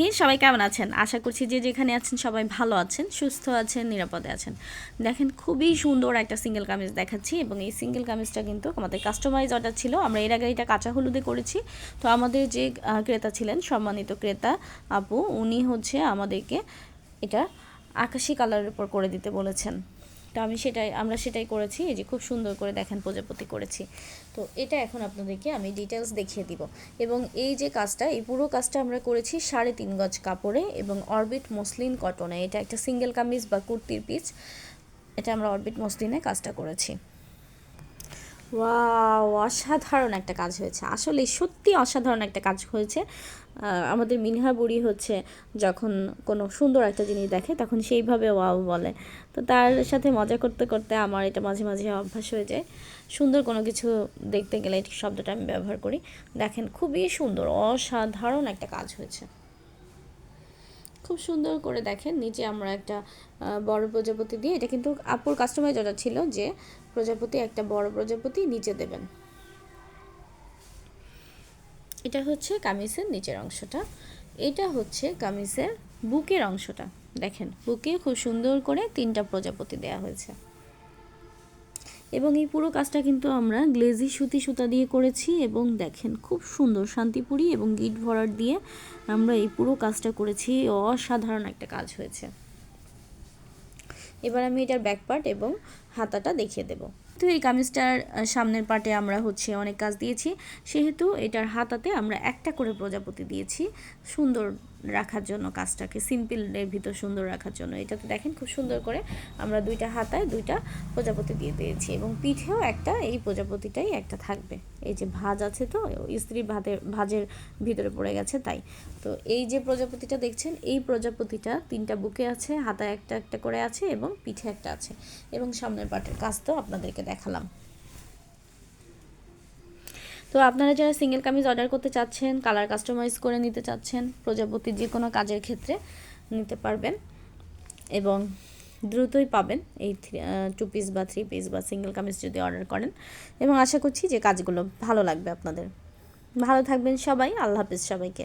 পাখি সবাই কেমন আছেন? আশা করছি যে যেখানে আছেন সবাই ভালো আছেন, সুস্থ আছেন, নিরাপদে আছেন। দেখেন, খুবই সুন্দর একটা সিঙ্গেল কামিজ দেখাচ্ছি এবং এই সিঙ্গেল কামিজটা কিন্তু আমাদের কাস্টমাইজ অর্ডার ছিল। আমরা এর আগে এটা কাঁচা হলুদে করেছি। তো আমাদের যে ক্রেতা ছিলেন, সম্মানিত ক্রেতা আপু, উনি হচ্ছে আমাদেরকে এটা আকাশি কালারের উপর করে দিতে বলেছেন। তো আমি সেটাই, আমরা সেটাই করেছি, এই যে খুব সুন্দর করে দেখেন প্রজাপতি করেছি। তো এটা এখন আপনাদেরকে আমি ডিটেলস দেখিয়ে দিব। এবং এই যে কাজটা, এই পুরো কাজটা আমরা করেছি সাড়ে তিন গজ কাপড়ে এবং অরবিট মসলিন কটনে এটা একটা সিঙ্গেল কামিজ বা কুর্তির পিস এটা আমরা অরবিট মসলিনে কাজটা করেছি। ওয়াও, অসাধারণ একটা কাজ হয়েছে। আসলে সত্যি অসাধারণ একটা কাজ হয়েছে। আমাদের মিনহা বুড়ি হচ্ছে যখন কোনো সুন্দর একটা জিনিস দেখে, তখন সেইভাবে ওয়াও বলে। তো তার সাথে মজা করতে করতে আমার এটা মাঝে মাঝে অভ্যাস হয়ে যায়। সুন্দর কোনো কিছু দেখতে গেলে এই শব্দটা আমি ব্যবহার করি। দেখেন, খুবই সুন্দর, অসাধারণ একটা কাজ হয়েছে। খুব সুন্দর করে দেখেন। নিচে আমরা একটা বড় প্রজাপতি দিয়ে, এটা কিন্তু আপুর কাস্টমাইজ ওটা ছিল যে প্রজাপতি, একটা বড় প্রজাপতি নিচে দেবেন। এটা হচ্ছে কামিজের নিচের অংশটা। এটা হচ্ছে কামিজের বুকের অংশটা। দেখেন, বুকে খুব সুন্দর করে তিনটা প্রজাপতি দেয়া হয়েছে। এবং এই পুরো কাজটা কিন্তু আমরা গ্লেজি সুতি সুতা দিয়ে করেছি এবং দেখেন খুব সুন্দর শান্তিপুরি এবং গিট ভরার দিয়ে আমরা এই পুরো কাজটা করেছি। অসাধারণ একটা কাজ হয়েছে। এবার আমি এটার ব্যাক পার্ট এবং হাতাটা দেখিয়ে দেব। তো এই কামিজটার সামনের পার্টে আমরা হচ্ছে অনেক কাজ দিয়েছি, সেহেতু এটার হাতাতে আমরা একটা করে প্রজাপতি দিয়েছি। সুন্দর রাখার জন্য কাজটাকে সিম্পলের ভিতর সুন্দর রাখার জন্য। এটাতে দেখেন খুব সুন্দর করে আমরা দুইটা হাতায় দুইটা প্রজাপতি দিয়ে দিয়েছি এবং পিঠেও একটা, এই প্রজাপতিটাই একটা থাকবে। এই যে ভাজ আছে তো স্ত্রী ভাতের ভাজের ভিতরে পড়ে গেছে তাই। তো এই যে প্রজাপতিটা দেখছেন, এই প্রজাপতিটা তিনটা বুকে আছে, হাতায় একটা একটা করে আছে এবং পিঠে একটা আছে। এবং সামনের পাটের কাজ তো আপনাদেরকে দেখালাম। তো আপনারা যারা সিঙ্গেল কামিজ অর্ডার করতে চাচ্ছেন কালার কাস্টমাইজ করে নিতে চাচ্ছেন, প্রজাপতি যে কোনো কাজের ক্ষেত্রে নিতে পারবেন এবং দ্রুতই পাবেন এই থ্রি টু পিস বা থ্রি পিস বা সিঙ্গেল কামিজ যদি অর্ডার করেন এবং আশা করছি যে কাজগুলো ভালো লাগবে আপনাদের। ভালো থাকবেন সবাই, আল্লাহ হাফিজ সবাইকে।